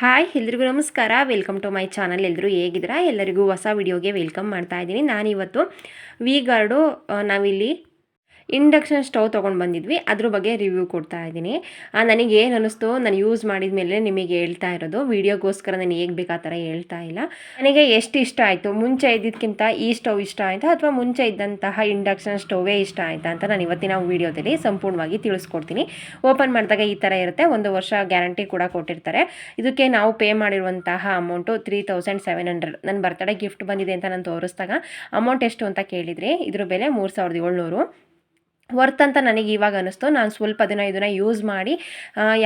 Hi, ಎಲ್ರಿಗೂ ನಮಸ್ಕಾರ. Welcome to my channel ಎಲ್ಲರೂ ಹೇಗಿದ್ದೀರಾ? ಎಲ್ಲರಿಗೂ ಹೊಸ ವಿಡಿಯೋಗೆ ವೆಲ್ಕಮ್ ಮಾಡ್ತಾ ಇದ್ದೀನಿ. ನಾನಿವತ್ತು ವಿ ಗಾರ್ಡು ನಾವಿಲ್ಲಿ ಇಂಡಕ್ಷನ್ ಸ್ಟವ್ ತೊಗೊಂಡು ಬಂದಿದ್ವಿ. ಅದ್ರ ಬಗ್ಗೆ ರಿವ್ಯೂ ಕೊಡ್ತಾ ಇದ್ದೀನಿ. ನನಗೆ ಏನು ಅನ್ನಿಸ್ತು ನಾನು ಯೂಸ್ ಮಾಡಿದ ಮೇಲೆ ನಿಮಗೆ ಹೇಳ್ತಾ ಇರೋದು. ವಿಡಿಯೋಗೋಸ್ಕರ ನಾನು ಹೇಗೆ ಬೇಕು ಥರ ಹೇಳ್ತಾ ಇಲ್ಲ. ನನಗೆ ಎಷ್ಟು ಇಷ್ಟ ಆಯಿತು? ಮುಂಚೆ ಇದ್ದಿದ್ದಕ್ಕಿಂತ ಈ ಸ್ಟವ್ ಇಷ್ಟ ಆಯಿತಾ? ಅಥವಾ ಮುಂಚೆ ಇದ್ದಂತಹ ಇಂಡಕ್ಷನ್ ಸ್ಟವ್ವೇ ಇಷ್ಟ ಆಯಿತಾ? ಅಂತ ನಾನು ಇವತ್ತಿನ ವೀಡಿಯೋದಲ್ಲಿ ಸಂಪೂರ್ಣವಾಗಿ ತಿಳಿಸ್ಕೊಡ್ತೀನಿ. ಓಪನ್ ಮಾಡಿದಾಗ ಈ ಥರ ಇರುತ್ತೆ. ಒಂದು ವರ್ಷ ಗ್ಯಾರಂಟಿ ಕೂಡ ಕೊಟ್ಟಿರ್ತಾರೆ. ಇದಕ್ಕೆ ನಾವು ಪೇ ಮಾಡಿರುವಂತಹ amount three thousand seven hundred ನನ್ನ ಬರ್ತಡೇ ಗಿಫ್ಟ್ ಬಂದಿದೆ ಅಂತ ನಾನು ತೋರಿಸಿದಾಗ ಅಮೌಂಟ್ ಎಷ್ಟು ಅಂತ ಕೇಳಿದ್ರಿ, ಇದ್ರ ಬೆಲೆ ಮೂರು ಸಾವಿರದ ಏಳ್ನೂರು. ವರ್ತ್ ಅಂತ ನನಗೆ ಇವಾಗ ಅನ್ನಿಸ್ತು. ನಾನು ಸ್ವಲ್ಪ ದಿನ ಇದನ್ನು ಯೂಸ್ ಮಾಡಿ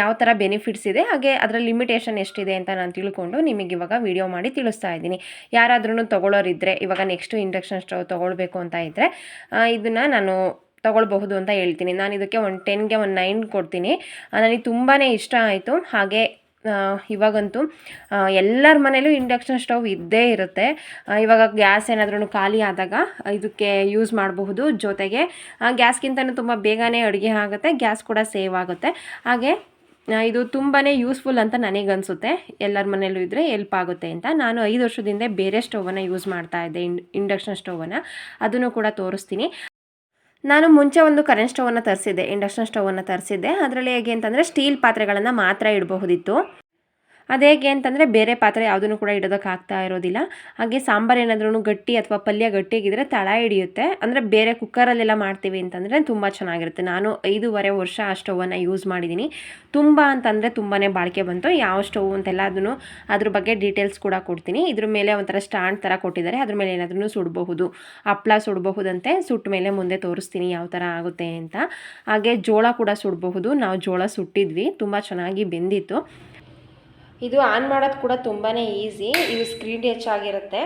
ಯಾವ ಥರ ಬೆನಿಫಿಟ್ಸ್ ಇದೆ, ಹಾಗೆ ಅದರ ಲಿಮಿಟೇಷನ್ ಎಷ್ಟಿದೆ ಅಂತ ನಾನು ತಿಳ್ಕೊಂಡು ನಿಮಗೆ ಇವಾಗ ವಿಡಿಯೋ ಮಾಡಿ ತಿಳಿಸ್ತಾ ಇದ್ದೀನಿ. ಯಾರಾದ್ರೂ ತೊಗೊಳ್ಳೋರಿದ್ದರೆ ಇವಾಗ ನೆಕ್ಸ್ಟು ಇಂಡಕ್ಷನ್ ಸ್ಟವ್ ತೊಗೊಳ್ಬೇಕು ಅಂತ ಇದ್ದರೆ ಇದನ್ನು ನಾನು ತೊಗೊಳ್ಬಹುದು ಅಂತ ಹೇಳ್ತೀನಿ. ನಾನು ಇದಕ್ಕೆ ಒಂದು ಟೆನ್ಗೆ ಒಂದು ನೈನ್ ಕೊಡ್ತೀನಿ. ನನಗೆ ತುಂಬಾ ಇಷ್ಟ ಆಯಿತು. ಹಾಗೆ ಇವಾಗಂತೂ ಎಲ್ಲರ ಮನೇಲೂ ಇಂಡಕ್ಷನ್ ಸ್ಟವ್ ಇದ್ದೇ ಇರುತ್ತೆ. ಇವಾಗ ಗ್ಯಾಸ್ ಏನಾದ್ರೂ ಖಾಲಿ ಆದಾಗ ಇದಕ್ಕೆ ಯೂಸ್ ಮಾಡಬಹುದು. ಜೊತೆಗೆ ಗ್ಯಾಸ್ಗಿಂತನೂ ತುಂಬ ಬೇಗನೆ ಅಡುಗೆ ಆಗುತ್ತೆ ಗ್ಯಾಸ್ ಕೂಡ ಸೇವ್ ಆಗುತ್ತೆ. ಹಾಗೆ ಇದು ತುಂಬಾ ಯೂಸ್ಫುಲ್ ಅಂತ ನನಗನ್ಸುತ್ತೆ. ಎಲ್ಲರ ಮನೇಲೂ ಇದ್ದರೆ ಎಲ್ಪ್ ಆಗುತ್ತೆ ಅಂತ. ನಾನು ಐದು ವರ್ಷದಿಂದ ಬೇರೆ ಸ್ಟೋವನ್ನು ಯೂಸ್ ಮಾಡ್ತಾ ಇದ್ದೆ ಇಂಡಕ್ಷನ್ ಸ್ಟೋವನ್ನು ಅದನ್ನು ಕೂಡ ತೋರಿಸ್ತೀನಿ. ನಾನು ಮುಂಚೆ ಒಂದು ಕರೆಂಟ್ ಸ್ಟವನ್ನು ತರಿಸಿದ್ದೆ ಇಂಡಕ್ಷನ್ ಸ್ಟವನ್ನು ತರಿಸಿದ್ದೆ. ಅದರಲ್ಲಿ ಹೇಗೆ ಅಂತಂದರೆ ಸ್ಟೀಲ್ ಪಾತ್ರೆಗಳನ್ನು ಮಾತ್ರ ಇಡಬಹುದಿತ್ತು. ಅದು ಹೇಗೆ ಅಂತಂದರೆ ಬೇರೆ ಪಾತ್ರೆ ಯಾವುದನ್ನು ಕೂಡ ಇಡೋದಕ್ಕೆ ಆಗ್ತಾ ಇರೋದಿಲ್ಲ. ಹಾಗೆ ಸಾಂಬಾರು ಏನಾದ್ರೂ ಗಟ್ಟಿ ಅಥವಾ ಪಲ್ಯ ಗಟ್ಟಿಯಾಗಿದ್ರೆ ತಳ ಹಿಡಿಯುತ್ತೆ. ಅಂದರೆ ಬೇರೆ ಕುಕ್ಕರಲ್ಲೆಲ್ಲ ಮಾಡ್ತೀವಿ ಅಂತಂದರೆ ತುಂಬ ಚೆನ್ನಾಗಿರುತ್ತೆ. ನಾನು ಐದೂವರೆ ವರ್ಷ ಆ ಸ್ಟವನ್ನು ಯೂಸ್ ಮಾಡಿದ್ದೀನಿ. ತುಂಬ ಅಂತಂದರೆ ತುಂಬಾ ಬಾಳಿಕೆ ಬಂತು. ಯಾವ ಸ್ಟವ್ ಅಂತೆಲ್ಲ ಅದನ್ನು ಅದ್ರ ಬಗ್ಗೆ ಡೀಟೇಲ್ಸ್ ಕೂಡ ಕೊಡ್ತೀನಿ. ಇದ್ರ ಮೇಲೆ ಒಂಥರ ಸ್ಟ್ಯಾಂಡ್ ಥರ ಕೊಟ್ಟಿದ್ದಾರೆ. ಅದ್ರ ಮೇಲೆ ಏನಾದ್ರೂ ಸುಡಬಹುದು. ಹಪ್ಪಳ ಸುಡಬಹುದಂತೆ ಸುಟ್ಟ ಮೇಲೆ ಮುಂದೆ ತೋರಿಸ್ತೀನಿ ಯಾವ ಥರ ಆಗುತ್ತೆ ಅಂತ. ಹಾಗೆ ಜೋಳ ಕೂಡ ಸುಡಬಹುದು. ನಾವು ಜೋಳ ಸುಟ್ಟಿದ್ವಿ. ತುಂಬ ಚೆನ್ನಾಗಿ ಬೆಂದಿತ್ತು. ಇದು ಆನ್ ಮಾಡೋದು ಕೂಡ ತುಂಬಾ ಈಸಿ, ಇದು ಸ್ಕ್ರೀನ್ ಟಚ್ ಆಗಿರುತ್ತೆ.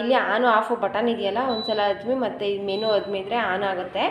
ಇಲ್ಲಿ ಆನು ಆಫು ಬಟನ್ ಇದೆಯಲ್ಲ, ಒಂದ್ಸಲ ಅದ್ಮಿ ಮತ್ತು ಇದು ಮೆನು ಅದ್ಮಿದ್ರೆ ಆನ್ ಆಗುತ್ತೆ.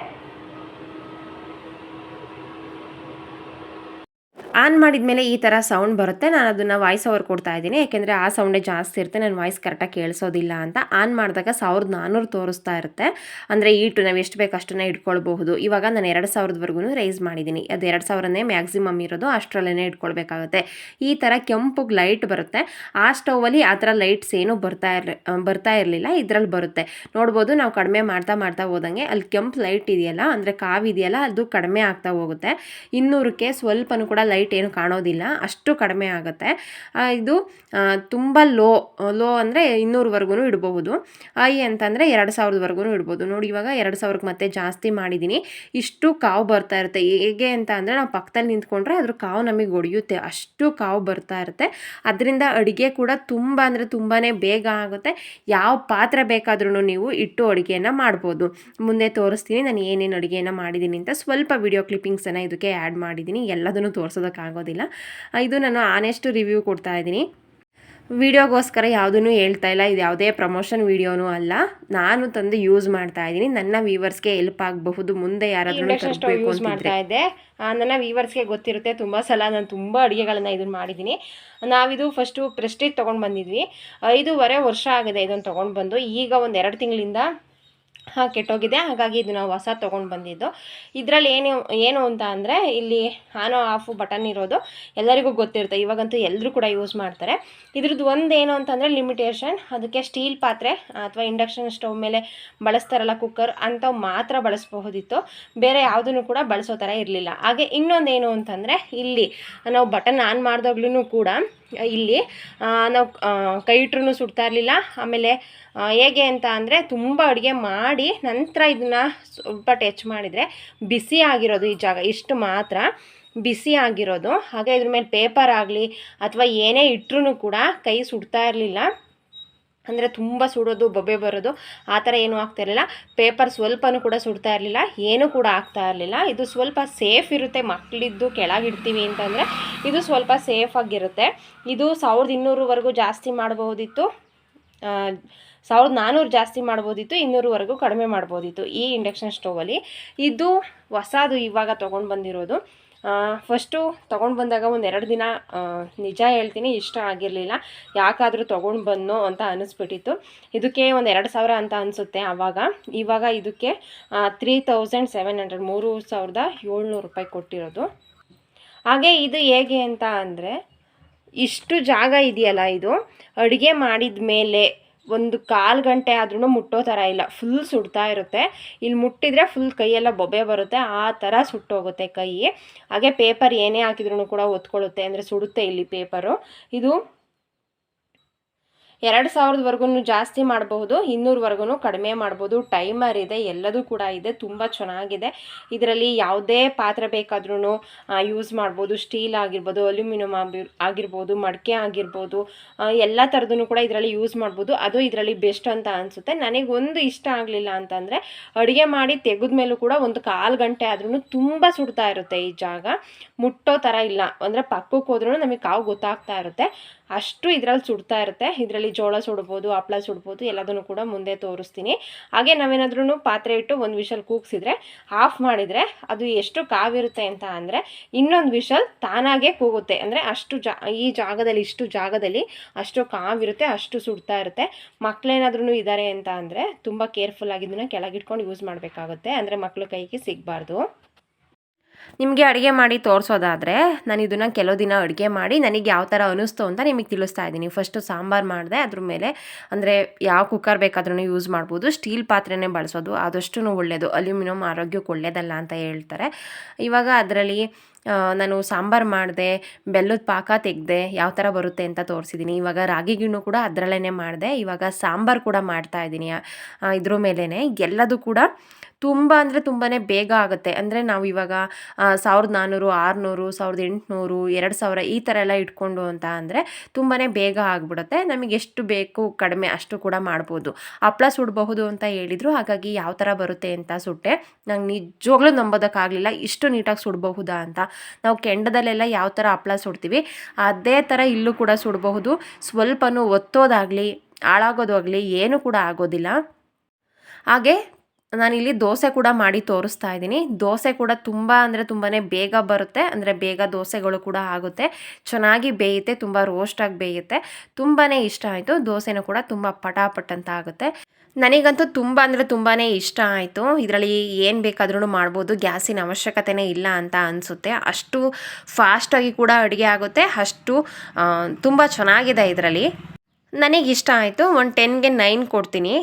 ಆನ್ ಮಾಡಿದ ಮೇಲೆ ಈ ಥರ ಸೌಂಡ್ ಬರುತ್ತೆ. ನಾನು ಅದನ್ನು ವಾಯ್ಸ್ ಓವರ್ ಕೊಡ್ತಾ ಇದ್ದೀನಿ. ಯಾಕೆಂದರೆ ಆ ಸೌಂಡೇ ಜಾಸ್ತಿ ಇರುತ್ತೆ. ನನ್ನ ವಾಯ್ಸ್ ಕರೆಕ್ಟಾಗಿ ಕೇಳಿಸೋದಿಲ್ಲ ಅಂತ ಆನ್ ಮಾಡಿದಾಗ ಸಾವಿರದ ನಾನ್ನೂರು ತೋರಿಸ್ತಾ ಇರುತ್ತೆ. ಅಂದರೆ ಈಟು ನಾವು ಎಷ್ಟು ಬೇಕು ಅಷ್ಟನ್ನು ಇಟ್ಕೊಳ್ಬಹುದು. ಇವಾಗ ನಾನು ಎರಡು ಸಾವಿರದವರೆಗೂ ರೈಸ್ ಮಾಡಿದ್ದೀನಿ. ಅದು ಎರಡು ಸಾವಿರನೇ ಮ್ಯಾಕ್ಸಿಮಮ್ ಇರೋದು. ಅಷ್ಟರಲ್ಲೇ ಇಟ್ಕೊಳ್ಬೇಕಾಗುತ್ತೆ. ಈ ಥರ ಕೆಂಪು ಲೈಟ್ ಬರುತ್ತೆ. ಆ ಸ್ಟೌವಲ್ಲಿ ಆ ಥರ ಲೈಟ್ಸ್ ಏನೂ ಬರ್ತಾ ಇರ್ ಬರ್ತಾ ಇರಲಿಲ್ಲ. ಇದರಲ್ಲಿ ಬರುತ್ತೆ. ನೋಡ್ಬೋದು ನಾವು ಕಡಿಮೆ ಮಾಡ್ತಾ ಮಾಡ್ತಾ ಹೋದಂಗೆ ಅಲ್ಲಿ ಕೆಂಪು ಲೈಟ್ ಇದೆಯಲ್ಲ, ಅಂದರೆ ಕಾವಿದೆಯಲ್ಲ, ಅದು ಕಡಿಮೆ ಆಗ್ತಾ ಹೋಗುತ್ತೆ. ಇನ್ನೂರಕ್ಕೆ ಸ್ವಲ್ಪನೂ ಕೂಡ ಲೈಟ್ ಏನು ಕಾಣೋದಿಲ್ಲ, ಅಷ್ಟು ಕಡಿಮೆ ಆಗುತ್ತೆ. ಇದು ತುಂಬ ಲೋ ಲೋ ಅಂದರೆ ಇನ್ನೂರವರೆಗೂ ಇಡ್ಬೋದು. ಐ ಅಂತಂದರೆ ಎರಡು ಸಾವಿರದವರೆಗೂ ಇಡ್ಬೋದು. ನೋಡಿ, ಇವಾಗ ಎರಡು ಸಾವಿರಕ್ಕೆ ಮತ್ತೆ ಜಾಸ್ತಿ ಮಾಡಿದ್ದೀನಿ ಇಷ್ಟು ಕಾವು ಬರ್ತಾ ಇರುತ್ತೆ. ಹೇಗೆ ಅಂತ ಅಂದರೆ ನಾವು ಪಕ್ಕದಲ್ಲಿ ನಿಂತ್ಕೊಂಡ್ರೆ ಅದ್ರ ಕಾವು ನಮಗೆ ಒಡೆಯುತ್ತೆ. ಅಷ್ಟು ಕಾವು ಬರ್ತಾ ಇರುತ್ತೆ. ಅದರಿಂದ ಅಡುಗೆ ಕೂಡ ತುಂಬ ಅಂದರೆ ತುಂಬಾ ಬೇಗ ಆಗುತ್ತೆ. ಯಾವ ಪಾತ್ರೆ ಬೇಕಾದ್ರೂ ನೀವು ಇಟ್ಟು ಅಡುಗೆಯನ್ನು ಮಾಡ್ಬೋದು. ಮುಂದೆ ತೋರಿಸ್ತೀನಿ. ನಾನು ಏನೇನು ಅಡುಗೆಯನ್ನು ಮಾಡಿದ್ದೀನಿ ಅಂತ ಸ್ವಲ್ಪ ವಿಡಿಯೋ ಕ್ಲಿಪ್ಪಿಂಗ್ಸನ್ನು ಇದಕ್ಕೆ ಆ್ಯಡ್ ಮಾಡಿದ್ದೀನಿ ಎಲ್ಲದನ್ನು ತೋರಿಸೋದಕ್ಕಾಗೋದಿಲ್ಲ ಆ, ಇದು ನಾನು ಆನೆಸ್ಟ್ ರಿವ್ಯೂ ಕೊಡ್ತಾ ಇದ್ದೀನಿ. ವಿಡಿಯೋಗೋಸ್ಕರ ಯಾವುದೂ ಹೇಳ್ತಾ ಇಲ್ಲ. ಇದು ಯಾವುದೇ ಪ್ರಮೋಷನ್ ವಿಡಿಯೋನೂ ಅಲ್ಲ. ನಾನು ತಂದು ಯೂಸ್ ಮಾಡ್ತಾ ಇದ್ದೀನಿ. ನನ್ನ ವ್ಯೂವರ್ಸ್ಗೆ ಹೆಲ್ಪ್ ಆಗಬಹುದು. ಮುಂದೆ ಯಾರಾದರೂ ಯೂಸ್ ಮಾಡ್ತಾ ಇದ್ದೆ. ನನ್ನ ವ್ಯೂವರ್ಸ್ಗೆ ಗೊತ್ತಿರುತ್ತೆ. ತುಂಬ ಸಲ ನಾನು ತುಂಬ ಅಡುಗೆಗಳನ್ನ ಇದನ್ನು ಮಾಡಿದ್ದೀನಿ. ನಾವಿದು ಫಸ್ಟು ಪ್ರೆಸ್ಟೀಜ್ ತೊಗೊಂಡು ಬಂದಿದ್ವಿ. ಐದೂವರೆ ವರ್ಷ ಆಗಿದೆ ಇದನ್ನು ತೊಗೊಂಡು ಬಂದು. ಈಗ ಒಂದು ಎರಡು ತಿಂಗಳಿಂದ ಕೆಟ್ಟೋಗಿದೆ. ಹಾಗಾಗಿ ಇದು ನಾವು ಹೊಸ ತೊಗೊಂಡು ಬಂದಿದ್ದು. ಇದರಲ್ಲಿ ಏನು ಏನು ಅಂತ ಅಂದರೆ ಇಲ್ಲಿ ಆನೋ ಆಫು ಬಟನ್ ಇರೋದು. ಎಲ್ಲರಿಗೂ ಗೊತ್ತಿರುತ್ತೆ. ಇವಾಗಂತೂ ಎಲ್ಲರೂ ಕೂಡ ಯೂಸ್ ಮಾಡ್ತಾರೆ. ಇದ್ರದ್ದು ಒಂದು ಏನು ಅಂತಂದರೆ ಲಿಮಿಟೇಷನ್ ಅದಕ್ಕೆ ಸ್ಟೀಲ್ ಪಾತ್ರೆ ಅಥವಾ ಇಂಡಕ್ಷನ್ ಸ್ಟವ್ ಮೇಲೆ ಬಳಸ್ತಾರಲ್ಲ ಕುಕ್ಕರ್ ಅಂಥವು ಮಾತ್ರ ಬಳಸಬಹುದಿತ್ತು. ಬೇರೆ ಯಾವುದನ್ನು ಕೂಡ ಬಳಸೋ ಥರ ಇರಲಿಲ್ಲ. ಹಾಗೆ ಇನ್ನೊಂದೇನು ಅಂತಂದರೆ ಇಲ್ಲಿ ನಾವು ಬಟನ್ ಆನ್ ಮಾಡಿದಾಗ್ಲೂ ಕೂಡ ಇಲ್ಲಿ ನಾವು ಕೈ ಇಟ್ರೂ ಸುಡ್ತಾ ಇರಲಿಲ್ಲ. ಆಮೇಲೆ ಹೇಗೆ ಅಂತ ಅಂದರೆ ತುಂಬ ಅಡುಗೆ ಮಾಡಿ ನಂತರ ಇದನ್ನು ಸ್ವಲ್ಪ ಟಚ್ ಮಾಡಿದರೆ ಬಿಸಿ ಆಗಿರೋದು ಈ ಜಾಗ, ಇಷ್ಟು ಮಾತ್ರ ಬಿಸಿ ಆಗಿರೋದು. ಹಾಗೆ ಇದ್ರ ಮೇಲೆ ಪೇಪರ್ ಆಗಲಿ ಅಥವಾ ಏನೇ ಇಟ್ಟರೂ ಕೂಡ ಕೈ ಸುಡ್ತಾ ಇರಲಿಲ್ಲ. ಅಂದರೆ ತುಂಬ ಸುಡೋದು, ಬೊಬ್ಬೆ ಬರೋದು, ಆ ಥರ ಏನೂ ಆಗ್ತಾ ಇರಲಿಲ್ಲ. ಪೇಪರ್ ಸ್ವಲ್ಪನೂ ಕೂಡ ಸುಡ್ತಾ ಇರಲಿಲ್ಲ, ಏನೂ ಕೂಡ ಆಗ್ತಾ ಇರಲಿಲ್ಲ. ಇದು ಸ್ವಲ್ಪ ಸೇಫ್ ಇರುತ್ತೆ ಮಕ್ಕಳಿದ್ದು ಕೆಳಗಿಡ್ತೀವಿ ಅಂತಂದರೆ, ಇದು ಸ್ವಲ್ಪ ಸೇಫ್ ಆಗಿರುತ್ತೆ. ಇದು ಸಾವಿರದ ಇನ್ನೂರುವರೆಗೂ ಜಾಸ್ತಿ ಮಾಡ್ಬೋದಿತ್ತು. ಸಾವಿರದ ನಾನ್ನೂರು ಜಾಸ್ತಿ ಮಾಡ್ಬೋದಿತ್ತು, ಇನ್ನೂರುವರೆಗೂ ಕಡಿಮೆ ಮಾಡ್ಬೋದಿತ್ತು ಈ ಇಂಡಕ್ಷನ್ ಸ್ಟೋವಲ್ಲಿ. ಇದು ಹೊಸದು ಇವಾಗ ತೊಗೊಂಡು ಬಂದಿರೋದು. ಫಸ್ಟು ತೊಗೊಂಡು ಬಂದಾಗ ಒಂದು ಎರಡು ದಿನ ನಿಜ ಹೇಳ್ತೀನಿ ಇಷ್ಟ ಆಗಿರಲಿಲ್ಲ. ಯಾಕಾದರೂ ತೊಗೊಂಡು ಬಂದೋ ಅಂತ ಅನಿಸ್ಬಿಟ್ಟಿತ್ತು. ಇದಕ್ಕೆ ಒಂದು ಎರಡು ಸಾವಿರ ಅಂತ ಅನಿಸುತ್ತೆ ಆವಾಗ ಇವಾಗ ಇದಕ್ಕೆ ತ್ರೀ ತೌಸಂಡ್ ಸೆವೆನ್ ಹಂಡ್ರೆಡ್ ಮೂರು ಸಾವಿರದ ಏಳ್ನೂರು ರೂಪಾಯಿ ಕೊಟ್ಟಿರೋದು. ಹಾಗೆ ಇದು ಹೇಗೆ ಅಂತ ಅಂದರೆ, ಇಷ್ಟು ಜಾಗ ಇದೆಯಲ್ಲ ಇದು? ಅಡುಗೆ ಮಾಡಿದ ಮೇಲೆ ಒಂದು ಕಾಲು ಗಂಟೆ ಆದ್ರೂ ಮುಟ್ಟೋ ಥರ ಇಲ್ಲ. ಫುಲ್ ಸುಡ್ತಾ ಇರುತ್ತೆ. ಇಲ್ಲಿ ಮುಟ್ಟಿದ್ರೆ ಫುಲ್ ಕೈಯೆಲ್ಲ ಬೊಬ್ಬೆ ಬರುತ್ತೆ. ಆ ಥರ ಸುಟ್ಟೋಗುತ್ತೆ ಕೈ. ಹಾಗೆ ಪೇಪರ್ ಏನೇ ಹಾಕಿದ್ರೂ ಕೂಡ ಒತ್ಕೊಳ್ಳುತ್ತೆ. ಅಂದರೆ ಸುಡುತ್ತೆ ಇಲ್ಲಿ ಪೇಪರು. ಇದು ಎರಡು ಸಾವಿರದವರೆಗೂ ಜಾಸ್ತಿ ಮಾಡಬಹುದು ಇನ್ನೂರವರೆಗೂ ಕಡಿಮೆ ಮಾಡ್ಬೋದು ಟೈಮರ್ ಇದೆ, ಎಲ್ಲದೂ ಕೂಡ ಇದೆ, ತುಂಬ ಚೆನ್ನಾಗಿದೆ. ಇದರಲ್ಲಿ ಯಾವುದೇ ಪಾತ್ರೆ ಬೇಕಾದ್ರೂ ಯೂಸ್ ಮಾಡ್ಬೋದು. ಸ್ಟೀಲ್ ಆಗಿರ್ಬೋದು ಅಲ್ಯೂಮಿನಿಯಂ ಆಗಿ ಆಗಿರ್ಬೋದು, ಮಡಿಕೆ ಆಗಿರ್ಬೋದು ಎಲ್ಲ ಥರದೂ ಕೂಡ ಇದರಲ್ಲಿ ಯೂಸ್ ಮಾಡ್ಬೋದು. ಅದು ಇದರಲ್ಲಿ ಬೆಸ್ಟ್ ಅಂತ ಅನಿಸುತ್ತೆ. ನನಗೊಂದು ಇಷ್ಟ ಆಗಲಿಲ್ಲ ಅಂತಂದರೆ, ಅಡುಗೆ ಮಾಡಿ ತೆಗೆದ ಮೇಲೂ ಕೂಡ ಒಂದು ಕಾಲು ಗಂಟೆ ಆದ್ರೂ ತುಂಬ ಸುಡ್ತಾ ಇರುತ್ತೆ ಈ ಜಾಗ. ಮುಟ್ಟೋ ಥರ ಇಲ್ಲ. ಅಂದರೆ ಪಕ್ಕಕ್ಕೆ ಹೋದ್ರೂ ನಮಗೆ ಕಾವು ಗೊತ್ತಾಗ್ತಾ ಇರುತ್ತೆ. ಅಷ್ಟು ಇದರಲ್ಲಿ ಸುಡ್ತಾ ಇರುತ್ತೆ. ಇದರಲ್ಲಿ ಜೋಳ ಸುಡ್ಬೋದು, ಹಪ್ಳ ಸುಡ್ಬೋದು, ಎಲ್ಲದನ್ನು ಕೂಡ ಮುಂದೆ ತೋರಿಸ್ತೀನಿ. ಹಾಗೆ ನಾವೇನಾದ್ರೂ ಪಾತ್ರೆ ಇಟ್ಟು ಒಂದು ವಿಷಲ್ ಕೂಗಿಸಿದ್ರೆ ಆಫ್ ಮಾಡಿದರೆ ಅದು ಎಷ್ಟು ಕಾವಿರುತ್ತೆ ಅಂತ ಅಂದರೆ, ಇನ್ನೊಂದು ವಿಷಲ್ ತಾನಾಗೆ ಕೂಗುತ್ತೆ. ಅಂದರೆ ಅಷ್ಟು ಜಾ, ಈ ಜಾಗದಲ್ಲಿ, ಇಷ್ಟು ಜಾಗದಲ್ಲಿ ಅಷ್ಟು ಕಾವಿರುತ್ತೆ, ಅಷ್ಟು ಸುಡ್ತಾ ಇರುತ್ತೆ. ಮಕ್ಕಳೇನಾದ್ರೂ ಇದ್ದಾರೆ ಅಂತ ಅಂದರೆ ತುಂಬ ಕೇರ್ಫುಲ್ ಆಗಿದ್ದನ್ನು ಕೆಳಗಿಟ್ಕೊಂಡು ಯೂಸ್ ಮಾಡಬೇಕಾಗುತ್ತೆ. ಅಂದರೆ ಮಕ್ಕಳು ಕೈಗೆ ಸಿಗಬಾರ್ದು. ನಿಮಗೆ ಅಡುಗೆ ಮಾಡಿ ತೋರಿಸೋದಾದರೆ ನಾನು ಇದನ್ನು ಕೆಲವು ದಿನ ಅಡುಗೆ ಮಾಡಿ ನನಗೆ ಯಾವ ಥರ ಅನ್ನಿಸ್ತು ಅಂತ ನಿಮಗೆ ತಿಳಿಸ್ತಾ ಇದ್ದೀನಿ. ಫಸ್ಟು ಸಾಂಬಾರು ಮಾಡಿದೆ, ಅದ್ರ ಮೇಲೆ ಅಂದರೆ ಯಾವ ಕುಕ್ಕರ್ ಬೇಕಾದ್ರೂ ಯೂಸ್ ಮಾಡ್ಬೋದು ಸ್ಟೀಲ್ ಪಾತ್ರೆನೇ ಬಳಸೋದು ಆದಷ್ಟು ಒಳ್ಳೆಯದು ಅಲ್ಯೂಮಿನಿಯಂ ಆರೋಗ್ಯಕ್ಕೆ ಒಳ್ಳೆಯದಲ್ಲ ಅಂತ ಹೇಳ್ತಾರೆ. ಇವಾಗ ಅದರಲ್ಲಿ ನಾನು ಸಾಂಬಾರು ಮಾಡಿದೆ, ಬೆಲ್ಲದ ಪಾಕ ತೆಗೆದೆ, ಯಾವ ಥರ ಬರುತ್ತೆ ಅಂತ ತೋರಿಸಿದ್ದೀನಿ ಇವಾಗ ರಾಗಿ ಗಿಣ್ಣು ಕೂಡ ಅದರಲ್ಲೇ ಮಾಡಿದೆ, ಇವಾಗ ಸಾಂಬಾರು ಕೂಡ ಮಾಡ್ತಾ ಇದ್ದೀನಿ. ಇದ್ರ ಮೇಲೇ ಎಲ್ಲದೂ ಕೂಡ ತುಂಬ ಅಂದರೆ ತುಂಬಾ ಬೇಗ ಆಗುತ್ತೆ. ಅಂದರೆ ನಾವು ಇವಾಗ ಸಾವಿರದ ನಾನ್ನೂರು ಆರುನೂರು, ಸಾವಿರದ ಎಂಟುನೂರು, ಎರಡು ಸಾವಿರ ಈ ಥರ ಎಲ್ಲ ಇಟ್ಕೊಂಡು ಅಂತ ಅಂದರೆ ತುಂಬಾ ಬೇಗ ಆಗಿಬಿಡುತ್ತೆ. ನಮಗೆ ಎಷ್ಟು ಬೇಕು ಕಡಿಮೆ ಅಷ್ಟು ಕೂಡ ಮಾಡ್ಬೋದು. ಹಪ್ಪಳ ಸುಡಬಹುದು ಅಂತ ಹೇಳಿದರು, ಹಾಗಾಗಿ ಯಾವ ಥರ ಬರುತ್ತೆ ಅಂತ ಸುಟ್ಟೆ. ನಂಗೆ ನಿಜವಾಗ್ಲೂ ನಂಬೋದಕ್ಕಾಗಲಿಲ್ಲ, ಇಷ್ಟು ನೀಟಾಗಿ ಸುಡಬಹುದಾ ಅಂತ ನಾವು ಕೆಂಡದಲ್ಲೆಲ್ಲ ಯಾವ ಥರ ಹಪ್ಪಳ ಸುಡ್ತೀವಿ, ಅದೇ ಥರ ಇಲ್ಲೂ ಕೂಡ ಸುಡಬಹುದು. ಸ್ವಲ್ಪನೂ ಒತ್ತೋದಾಗಲಿ, ಹಾಳಾಗೋದಾಗಲಿ ಏನೂ ಕೂಡ ಆಗೋದಿಲ್ಲ. ಹಾಗೆ ನಾನಿಲ್ಲಿ ದೋಸೆ ಕೂಡ ಮಾಡಿ ತೋರಿಸ್ತಾ ಇದ್ದೀನಿ. ದೋಸೆ ಕೂಡ ತುಂಬ ಅಂದರೆ ತುಂಬಾ ಬೇಗ ಬರುತ್ತೆ. ಅಂದರೆ ಬೇಗ ದೋಸೆಗಳು ಕೂಡ ಆಗುತ್ತೆ. ಚೆನ್ನಾಗಿ ಬೇಯುತ್ತೆ, ತುಂಬ ರೋಸ್ಟಾಗಿ ಬೇಯುತ್ತೆ. ತುಂಬಾ ಇಷ್ಟ ಆಯಿತು. ದೋಸೆನೂ ಕೂಡ ತುಂಬ ಪಟಾಪಟ್ ಅಂತ ಆಗುತ್ತೆ. ನನಗಂತೂ ತುಂಬ ಅಂದರೆ ತುಂಬಾ ಇಷ್ಟ ಆಯಿತು. ಇದರಲ್ಲಿ ಏನು ಬೇಕಾದ್ರೂ ಮಾಡ್ಬೋದು. ಗ್ಯಾಸಿನ ಅವಶ್ಯಕತೆನೇ ಇಲ್ಲ ಅಂತ ಅನಿಸುತ್ತೆ. ಅಷ್ಟು ಫಾಸ್ಟಾಗಿ ಕೂಡ ಅಡುಗೆ ಆಗುತ್ತೆ. ಅಷ್ಟು ತುಂಬ ಚೆನ್ನಾಗಿದೆ ಇದರಲ್ಲಿ. ನನಗೆ ಇಷ್ಟ ಆಯಿತು. ಒಂದು ಟೆನ್ಗೆ ನೈನ್ ಕೊಡ್ತೀನಿ.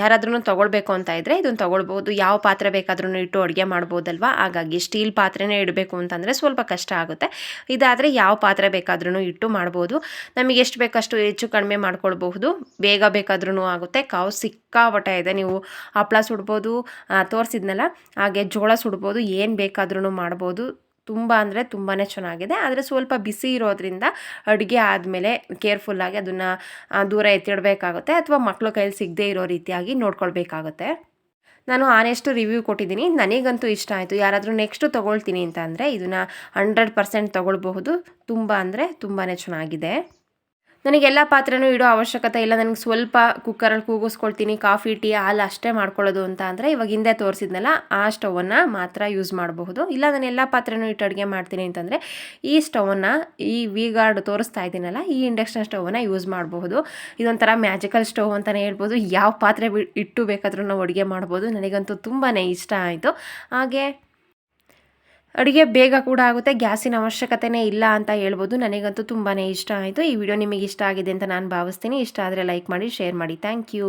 ಯಾರಾದ್ರೂ ತೊಗೊಳ್ಬೇಕು ಅಂತ ಇದ್ದರೆ ಇದನ್ನು ತೊಗೊಳ್ಬೋದು. ಯಾವ ಪಾತ್ರೆ ಬೇಕಾದ್ರೂ ಇಟ್ಟು ಅಡುಗೆ ಮಾಡ್ಬೋದಲ್ವ? ಹಾಗಾಗಿ ಸ್ಟೀಲ್ ಪಾತ್ರೆನೇ ಇಡಬೇಕು ಅಂತಂದರೆ ಸ್ವಲ್ಪ ಕಷ್ಟ ಆಗುತ್ತೆ. ಇದಾದರೆ ಯಾವ ಪಾತ್ರೆ ಬೇಕಾದ್ರೂ ಇಟ್ಟು ಮಾಡ್ಬೋದು. ನಮಗೆ ಎಷ್ಟು ಬೇಕಷ್ಟು ಹೆಚ್ಚು ಕಡಿಮೆ ಮಾಡ್ಕೊಳ್ಬಹುದು. ಬೇಗ ಬೇಕಾದ್ರೂ ಆಗುತ್ತೆ. ಕಾವು ಸಿಕ್ಕಾಪಟ್ಟೆ ಇದೆ. ನೀವು ಹಪ್ಪಳ ಸುಡ್ಬೋದು. ತೋರಿಸಿದ್ನಲ್ಲ? ಹಾಗೆ ಜೋಳ ಸುಡ್ಬೋದು. ಏನು ಬೇಕಾದ್ರೂ ಮಾಡ್ಬೋದು. ತುಂಬ ಅಂದರೆ ತುಂಬಾ ಚೆನ್ನಾಗಿದೆ. ಆದರೆ ಸ್ವಲ್ಪ ಬಿಸಿ ಇರೋದ್ರಿಂದ ಅಡುಗೆ ಆದಮೇಲೆ ಕೇರ್ಫುಲ್ಲಾಗಿ ಅದನ್ನು ದೂರ ಎತ್ತಿಡಬೇಕಾಗುತ್ತೆ ಅಥವಾ ಮಕ್ಕಳು ಕೈಯಲ್ಲಿ ಸಿಗದೇ ಇರೋ ರೀತಿಯಾಗಿ ನೋಡ್ಕೊಳ್ಬೇಕಾಗುತ್ತೆ. ನಾನು ಆನೆಸ್ಟು ರಿವ್ಯೂ ಕೊಟ್ಟಿದ್ದೀನಿ. ನನಗಂತೂ ಇಷ್ಟ ಆಯಿತು. ಯಾರಾದರೂ ನೆಕ್ಸ್ಟು ತೊಗೊಳ್ತೀನಿ ಅಂತ ಅಂದರೆ ಇದನ್ನು ಹಂಡ್ರೆಡ್ ಪರ್ಸೆಂಟ್ ತೊಗೊಳ್ಬಹುದು. ತುಂಬ ಅಂದರೆ ತುಂಬಾ ಚೆನ್ನಾಗಿದೆ. ನನಗೆಲ್ಲ ಪಾತ್ರೆನೂ ಇಡೋ ಅವಶ್ಯಕತೆ ಇಲ್ಲ. ನನಗೆ ಸ್ವಲ್ಪ ಕುಕ್ಕರಲ್ಲಿ ಕೂಗಿಸ್ಕೊಳ್ತೀನಿ ಕಾಫಿ ಟೀ ಹಾಲು ಅಷ್ಟೇ ಮಾಡ್ಕೊಳ್ಳೋದು ಅಂತ ಅಂದರೆ ಇವಾಗ ಹಿಂದೆ ತೋರಿಸಿದ್ನಲ್ಲ, ಆ ಸ್ಟವನ್ನು ಮಾತ್ರ ಯೂಸ್ ಮಾಡಬಹುದು. ಇಲ್ಲ, ನಾನು ಎಲ್ಲ ಪಾತ್ರೆನೂ ಇಟ್ಟು ಅಡುಗೆ ಮಾಡ್ತೀನಿ ಅಂತಂದರೆ ಈ ಸ್ಟವನ್ನು ಈ ವಿ ಗಾರ್ಡ್ ತೋರಿಸ್ತಾ ಇದ್ದೀನಲ್ಲ, ಈ ಇಂಡಕ್ಷನ್ ಸ್ಟವನ್ನು ಯೂಸ್ ಮಾಡಬಹುದು. ಇದೊಂಥರ ಮ್ಯಾಜಿಕಲ್ ಸ್ಟವ್ ಅಂತಲೇ ಹೇಳ್ಬೋದು ಯಾವ ಪಾತ್ರೆ ಇಟ್ಟು ಬೇಕಾದರೂ ನಾವು ಅಡುಗೆ ಮಾಡ್ಬೋದು ನನಗಂತೂ ತುಂಬಾ ಇಷ್ಟ ಆಯಿತು. ಹಾಗೆ ಅಡುಗೆ ಬೇಗ ಕೂಡ ಆಗುತ್ತೆ, ಗ್ಯಾಸಿನ ಅವಶ್ಯಕತೆನೇ ಇಲ್ಲ ಅಂತ ಹೇಳ್ಬೋದು. ನನಗಂತೂ ತುಂಬಾ ಇಷ್ಟ ಆಯಿತು. ಈ ವಿಡಿಯೋ ನಿಮಗೆ ಇಷ್ಟ ಆಗಿದೆ ಅಂತ ನಾನು ಭಾವಿಸ್ತೀನಿ. ಇಷ್ಟ ಆದರೆ ಲೈಕ್ ಮಾಡಿ ಶೇರ್ ಮಾಡಿ. Thank you